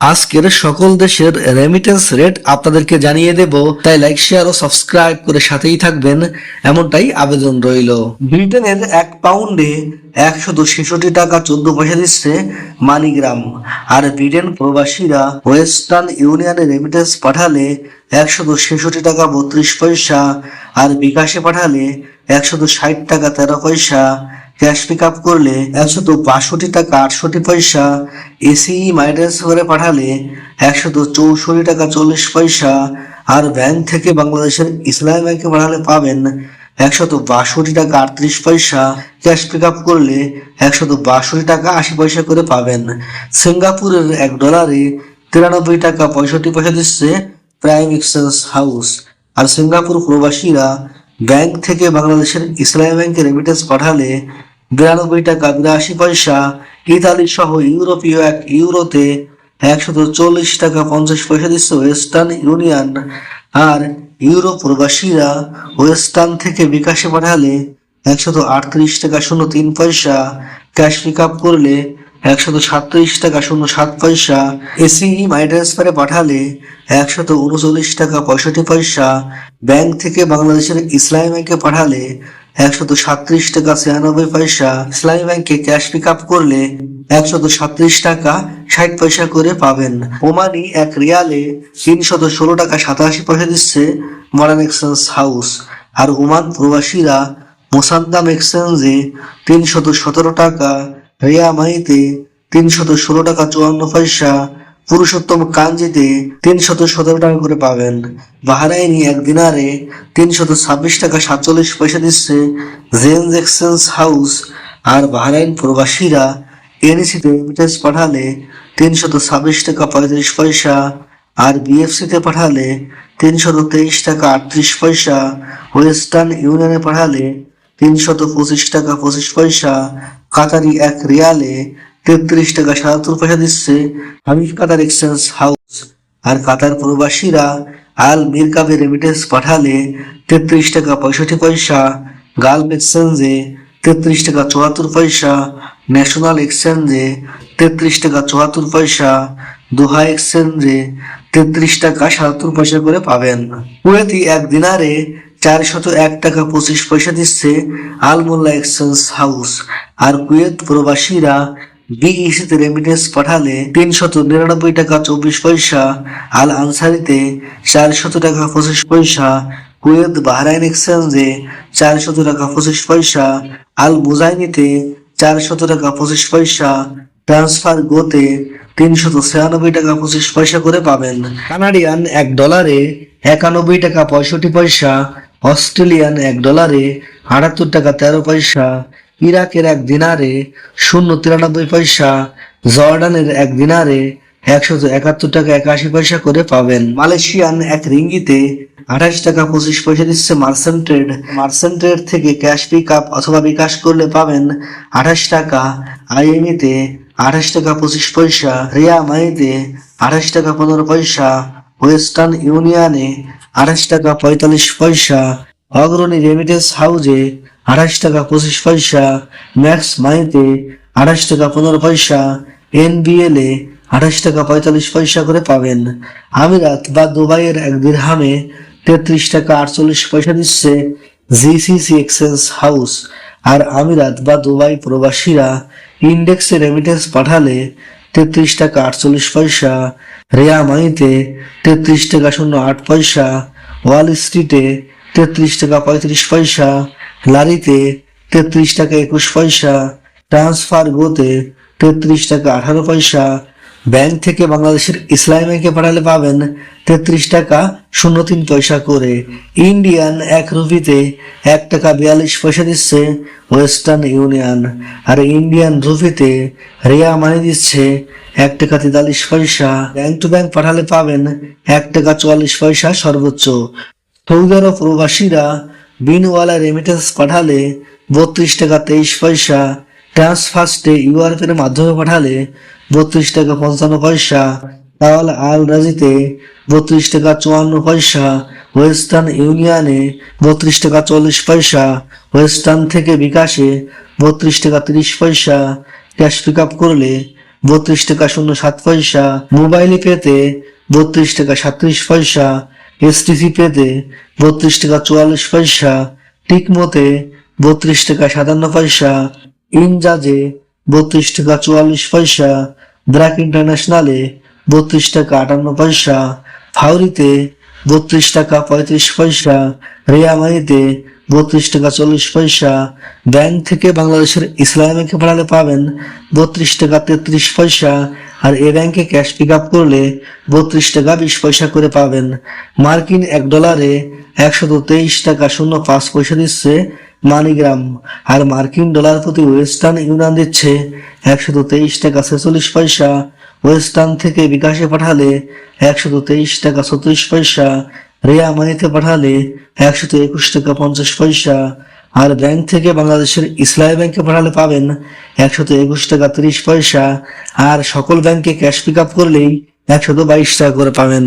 আজকের সকল দেশের রেমিটেন্স রেট আপনাদেরকে জানিয়ে দেব। তাই লাইক শেয়ার ও সাবস্ক্রাইব করে সাথেই থাকবেন। এমনটাই আবেদন রইল। ব্রিটেনের এক পাউন্ডে একশত ছেষট্টি টাকা চোদ্দ পয়সা দিচ্ছে মানিগ্রাম। আর ব্রিটেন প্রবাসীরা ওয়েস্টার্ন ইউনিয়নে রেমিটেন্স পাঠালে একশত ছেষট্টি টাকা বত্রিশ পয়সা, আর বিকাশে পাঠালে একশত ষাট টাকা তেরো পয়সা। ক্যাশ পিক আপ করলে একশত বাষট্টি টাকা, আটষট্টি পয়সা এসি মাইনাস করে পাঠালে একশত চৌষট্টি টাকা, চল্লিশ পয়সা। আর ব্যাংক থেকে বাংলাদেশের ইসলামী ব্যাংকে পাঠালে পাবেন একশত বাষট্টি টাকা, আটত্রিশ পয়সা। ক্যাশ পিক আপ করলে একশত বাষট্টি টাকা, আশি পয়সা করে পাবেন। সিঙ্গাপুরের এক ডলারে তিরানব্বই টাকা, পঁয়ষট্টি পয়সা দিচ্ছে প্রাইম এক্সচেঞ্জ হাউস। আর সিঙ্গাপুর প্রবাসীরা ব্যাংক থেকে বাংলাদেশের ইসলামী ব্যাংকে রেমিটেন্স পাঠালে বিরানব্বই টাকা, বিরাশি পয়সা, ইতালি সহ ইউরোপীয় এক ইউরোতে একশত চল্লিশ টাকা পঞ্চাশ পয়সা দিচ্ছে ওয়েস্টার্ন ইউনিয়ন। আর ইউরো প্রবাসীরা ওয়েস্টার্ন থেকে বিকাশে পাঠালে একশত আটত্রিশ টাকা, শূন্য তিন পয়সা, ক্যাশ পিক আপ করলে একশত সাতত্রিশ টাকা শূন্য সাত পয়সা। এসি মাই ট্রান্সফারে পাঠালে একশত উনচল্লিশ টাকা পঁয়ষট্টি পয়সা। ব্যাংক থেকে বাংলাদেশের ইসলামী ব্যাংকে পাঠালে একশত সাতত্রিশ টাকা ছিয়ানব্বই পয়সা। ইসলামী ব্যাংকে ক্যাশ পিক আপ করলে একশত সাতত্রিশ টাকা ষাট পয়সা করে পাবেন। ওমানি এক রিয়ালে তিনশত ষোলো টাকা সাতাশি পয়সা দিচ্ছে মডার্ন এক্সচেঞ্জ হাউস। আর ওমান প্রবাসীরা মোসাদ্দাম এক্সচেঞ্জে তিনশত সতেরো টাকা রিয়া মাইতে তিনশত ষোলো টাকা চুয়ান্ন পয়সা, পুরুষোত্তম কাঞ্জিতে তিনশত সতেরো টাকা করে পাবেন। বাহারাইনি এক দিনারে তিনশত ছাব্বিশ টাকা সাতচল্লিশ পয়সা দিচ্ছে জেন্স এক্সচেঞ্জ হাউস আর বাহারাইন প্রবাসীরা এনএসিতে রেমিটেন্স পাঠালে তিনশত ছাব্বিশ টাকা পঁয়ত্রিশ পয়সা, আর বিএফসিতে পাঠালে তিনশত তেইশ টাকা আটত্রিশ পয়সা। ওয়েস্টার্ন ইউনিয়নে পাঠালে তিনশত পঁচিশ টাকা, পঁচিশ পয়সা। কাতারি এক রিয়ালে তেত্রিশ টাকা সাতাত্তর পয়সা দিচ্ছে হামিদ কাতার এক্সচেঞ্জ হাউস। আর কাতার প্রবাসীরা আল মিরকাবে রেমিটেন্স পাঠালে তেত্রিশ টাকা পঁয়ষট্টি পয়সা গালফ এক্সচেঞ্জে তেত্রিশ টাকা চুয়াত্তর পয়সা, ন্যাশনাল এক্সচেঞ্জে তেত্রিশ টাকা চুয়াত্তর পয়সা, দোহা এক্সচেঞ্জে তেত্রিশ টাকা সাতাত্তর পয়সা করে পাবেন। কুয়েতি এক দিনারে চারশত এক টাকা পঁচিশ পয়সা দিচ্ছে আলমোল্লা এক্সচেঞ্জ হাউস। আর কুয়েত প্রবাসীরা বিইসিতে রেমিটেন্স পাঠালে তিনশত নিরানব্বই টাকা চব্বিশ পয়সা, আল আনসারিতে চারশত টাকা পঁচিশ পয়সা, কুয়েত বাহরাইন এক্সচেঞ্জে চারশত টাকা পঁচিশ পয়সা, আল মুজাইনিতে চারশত টাকা পঁচিশ পয়সা, ট্রান্সফার গোতে তিনশত ছিয়ানব্বই টাকা পঁচিশ পয়সা করে পাবেন। কানাডিয়ান এক ডলারে একানব্বই টাকা পঁয়ষট্টি পয়সা অস্ট্রেলিয়ান এক ডলারে আটাত্তর টাকা তেরো পয়সা, ইরাকের এক দিনারে শূন্য তিরানব্বই পয়সা, জর্ডানের এক দিনারে একশত একাত্তর টাকা একাশি পয়সা করে পাবেন। মালয়েশিয়ান এক রিঙ্গিতে আঠাশ টাকা পঁচিশ পয়সা দিচ্ছে মার্সেন্ট ট্রেড মার্সেন্ট ট্রেড থেকে ক্যাশ পিক আপ অথবা বিকাশ করলে পাবেন আঠাশ টাকা। আইএমইতে আঠাশ টাকা পঁচিশ পয়সা, রিয়া মাইতে আঠাশ টাকা পনেরো পয়সা ওয়েস্টার্ন ইউনিয়নে আঠাশ টাকা পঁয়তাল্লিশ পয়সা, অগ্রণী রেমিটেন্স হাউজে আঠাশ টাকা পঁচিশ পয়সা ম্যাক্স মাইতে আঠাশ টাকা পনেরো পয়সা এনবিএল এ আঠাশ টাকা পঁয়তাল্লিশ পয়সা করে পাবেন। আমিরাত বা দুবাইয়ের এক দিরহামে তেত্রিশ টাকা আটচল্লিশ পয়সা দিচ্ছে জিসিসি এক্সচেঞ্জ হাউস আর আমিরাত বা দুবাই প্রবাসীরা ইন্ডেক্সে রেমিটেন্স পাঠালে তেত্রিশ টাকা আটচল্লিশ পয়সা। রেয়া মাইতে তেত্রিশ টাকা শূন্য আট পয়সা। ওয়াল স্ট্রিটে তেত্রিশ টাকা পঁয়ত্রিশ পয়সা। লারিতে তেত্রিশ টাকা একুশ পয়সা। ট্রান্সফার গোতে তেত্রিশ টাকা আঠারো পয়সা। ব্যাংক থেকে বাংলাদেশের ইসলামী ব্যাংকে পাঠালে পাবেন তেত্রিশ টাকা শূন্য তিন পয়সা করে। ইন্ডিয়ান এক রুপিতে এক টাকা বিয়াল্লিশ পয়সা দিচ্ছে ওয়েস্টার্ন ইউনিয়ন। আর ইন্ডিয়ান রুপিতে রিয়া মানি দিচ্ছে এক টাকা তেতাল্লিশ পয়সা। ব্যাংক টু ব্যাংক পাঠালে পাবেন এক টাকা চুয়াল্লিশ পয়সা সর্বোচ্চ। সৌদি আরব প্রবাসীরা বিনওয়ালা রেমিটেন্স পাঠালে বত্রিশ টাকা তেইশ পয়সা। ট্রান্সফার্স্টে ইউআরএফ এর মাধ্যমে পাঠালে বত্রিশ টাকা পঞ্চান্ন পয়সা। তাহলে আল রাজিতে বত্রিশ টাকা চুয়ান্ন পয়সা। ওয়েস্টার্ন ইউনিয়নে বত্রিশ টাকা চল্লিশ পয়সা। ওয়েস্টার্ন থেকে বিকাশে বত্রিশ টাকা তিরিশ পয়সা। ক্যাশ পিক আপ করলে বত্রিশ টাকা শূন্য সাত পয়সা। মোবাইলে পেতে বত্রিশ টাকা সাত্রিশ পয়সা। এসটিসি পেতে বত্রিশ টাকা চুয়াল্লিশ পয়সা। টিকমতে বত্রিশ টাকা সাতান্ন পয়সা। ইনজাজে বত্রিশ টাকা চুয়াল্লিশ পয়সা। ব্র্যাক ইন্টারন্যাশনালে বত্রিশ টাকা আটান্ন পয়সা। ফাউরিতে বত্রিশ টাকা পঁয়ত্রিশ পয়সা। রেয়ামানিতে বত্রিশ টাকা চল্লিশ পয়সা। ব্যাংক থেকে বাংলাদেশের ইসলামী ব্যাংকে পাঠালে পাবেন বত্রিশ টাকা তেত্রিশ পয়সা। আর এ ব্যাংকে ক্যাশ পিক আপ করলে বত্রিশ টাকা বিশ পয়সা করে পাবেন। মার্কিন এক ডলারে একশত তেইশ টাকা শূন্য পাঁচ পয়সা দিচ্ছে মানিগ্রাম। আর মার্কিন ডলার প্রতি ওয়েস্টার্ন ইউনিয়ন দিচ্ছে একশত তেইশ টাকা ছেচল্লিশ পয়সা। ওয়েস্টার্ন থেকে বিকাশে পাঠালে একশত তেইশ টাকা ছত্রিশ পয়সা। রেয়া মানিতে পাঠালে একশত একুশ টাকা পঞ্চাশ পয়সা। আর ব্যাংক থেকে বাংলাদেশের ইসলামী ব্যাংকে পাঠালে পাবেন একশত একুশ টাকা তিরিশ পয়সা। আর সকল ব্যাংকে ক্যাশ পিক আপ করলেই একশত বাইশ টাকা করে পাবেন।